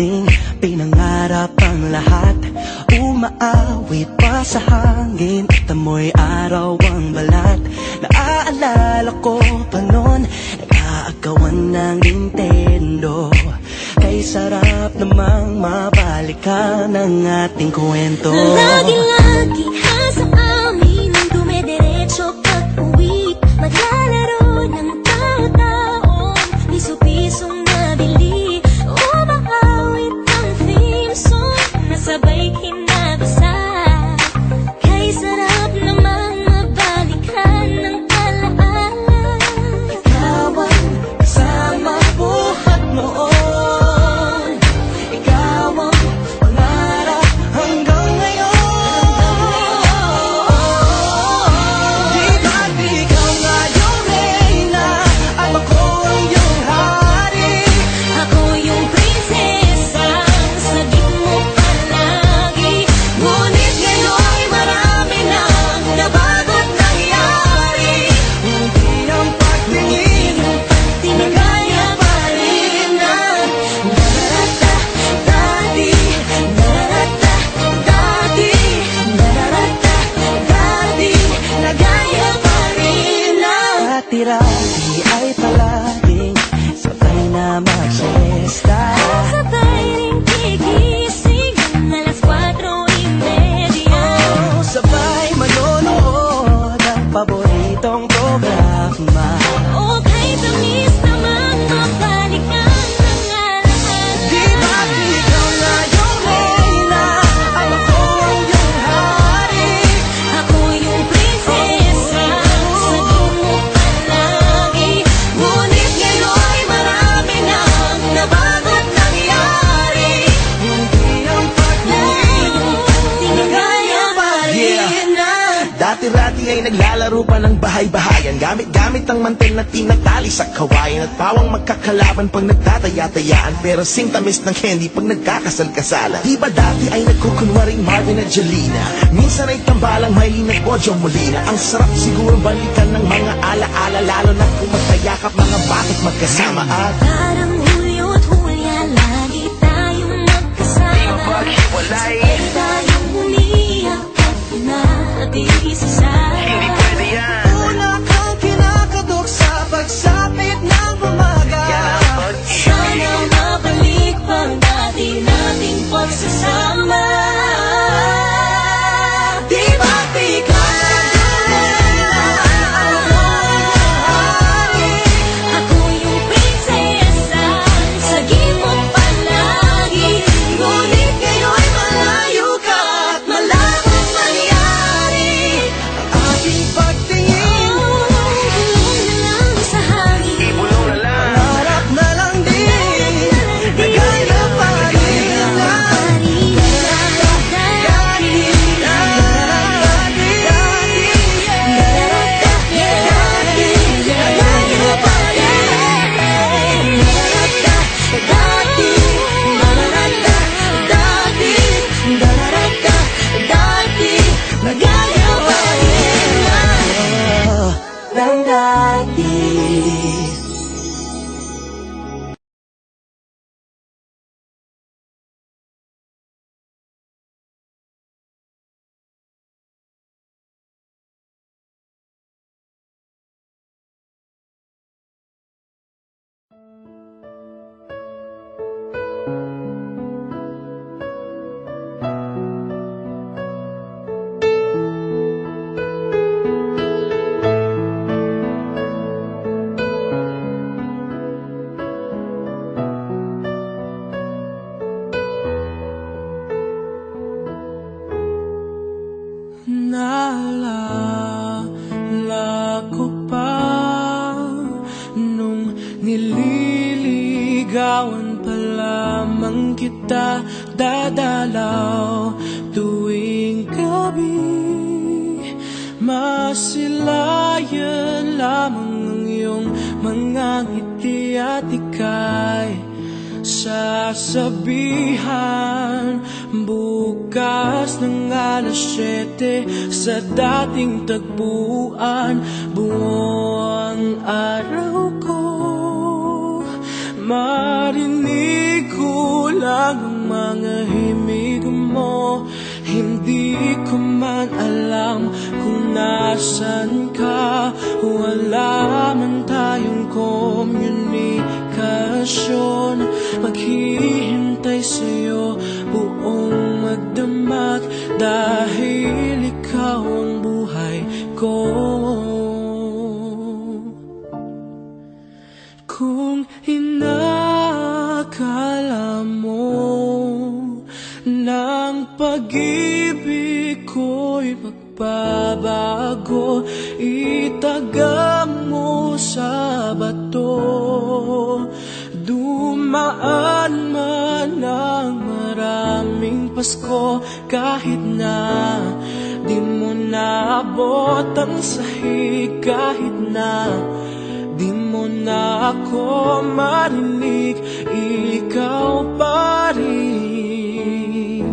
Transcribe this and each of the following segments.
nating pinangarap ang lahat. Umaawit pa sa hangin at amoy araw ang balat. Naaalala ko pa noon Nag-aagawan ng Nintendo. Kay sarap namang mabalikan ang ating kwento. Lagi-lagi ka sa amin dumidiretso pag-uwi Maglalaro mirar naglalaro pa ng bahay-bahayan. Gamit-gamit ang mantel na tinatali sa kawayan At pawang magkakalaban pag nagtataya-tayaan. Pero sing tamis ng candy pag nagkakasal-kasalan. Di ba dati ay nagkukunwaring Marvin at Jelena? Minsan ay tambalang Maylin at Bojo Molina. Ang sarap siguro balikan ng mga ala-ala Lalo na kung magkayakap mga bakit magkasama. At Parang Hulyo't Hulya Lagi tayong magkasama. Sabay tayong umiyak At pinag-iisa Una gabi Masilayan lamang ang iyong mga ngiti at ika'y. Sasabihan Bukas ng alas 7 sa dating tagpuan Buong araw ko Marinig ko lang ang mga himig nasan ka? Wala man tayong komunikasyon. Maghihintay sa'yo buong magdamag Dahil ikaw ang buhay ko. Kung inakala mo ng pag-ibig ko'y magbabago. Itaga mo sa bato. Dumaan man ang maraming Pasko Kahit na di mo naabot ang sahig Kahit na Di mo na ako marinig Ikaw pa rin.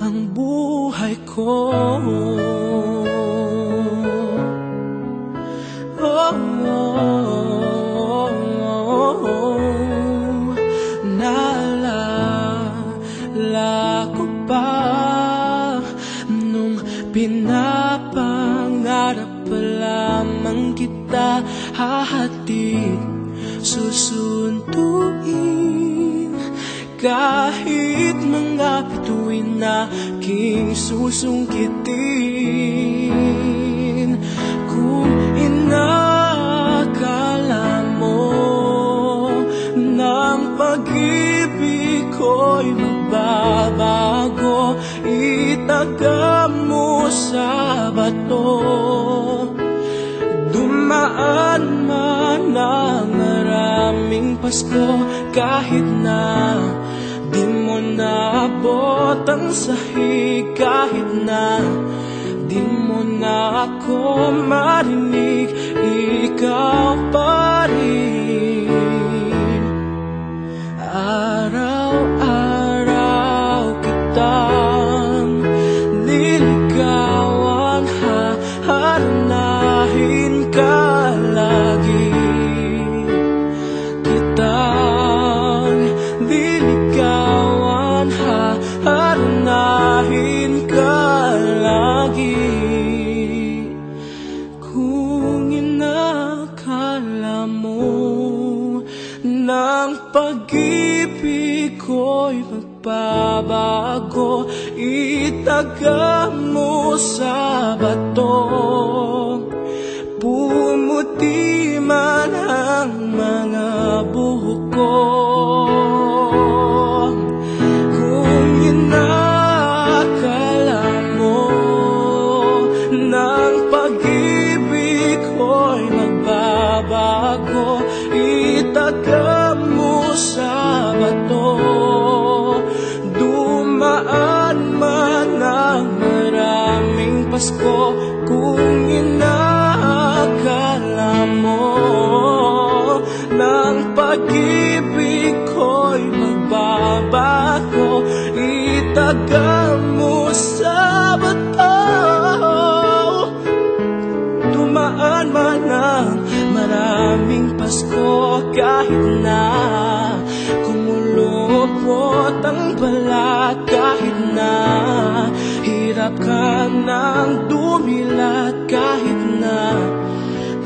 Ang buhay ko Oh, oh, oh. Naalala ko pa Nung pinapangarap pa lamang kita Hahatid, susunduin Kahit mga bituin na aking susungkitin Kung inakala mo ng pag-ibig ko'y magbabago Itaga mo sa bato. Dumaan man ang maraming Pasko Kahit na di mo naabot ang sahig Kahit na di mo na ako marinig. Ikaw pa rin ko'y magbabago Itaga mo sa bato. Pumuti man maraming Pasko Kung inakala mo ng pag-ibig ko'y magbabago. Itaga mo sa bato Dumaan man ang maraming Pasko Kahit na ka ng dumilat Kahit na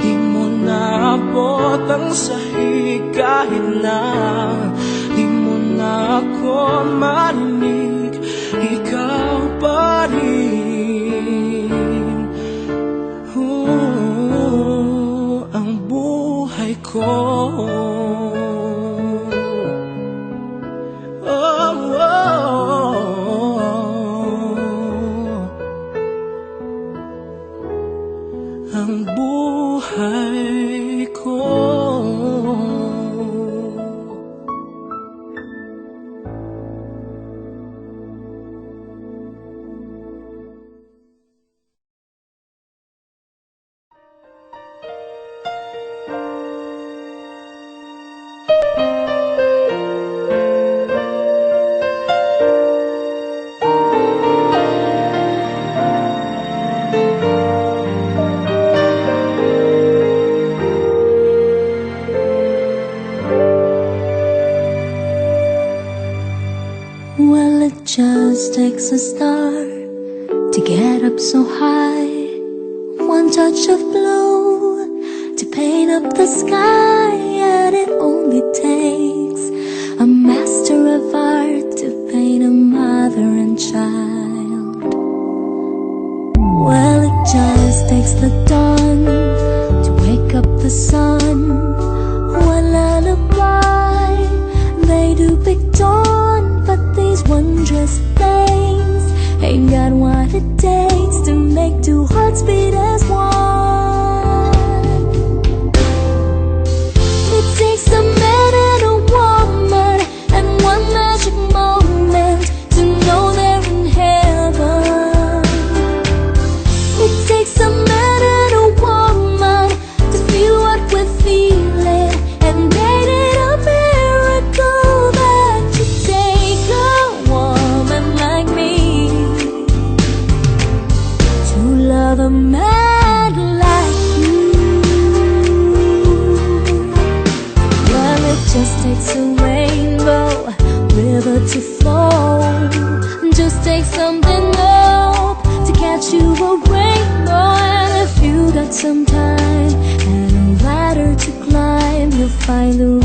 di mo naabot ang sahig Kahit na di mo na ako marinig Ikaw pa rin. Oo, ang buhay ko takes a star to get up so high. One touch of blue to paint up the sky, and it only takes a master of art to paint a mother and child. Well, it just takes the dawn to wake up the sun. One lullaby, they do pick dawn, things. Ain't got what it takes to make two hearts beat I lose.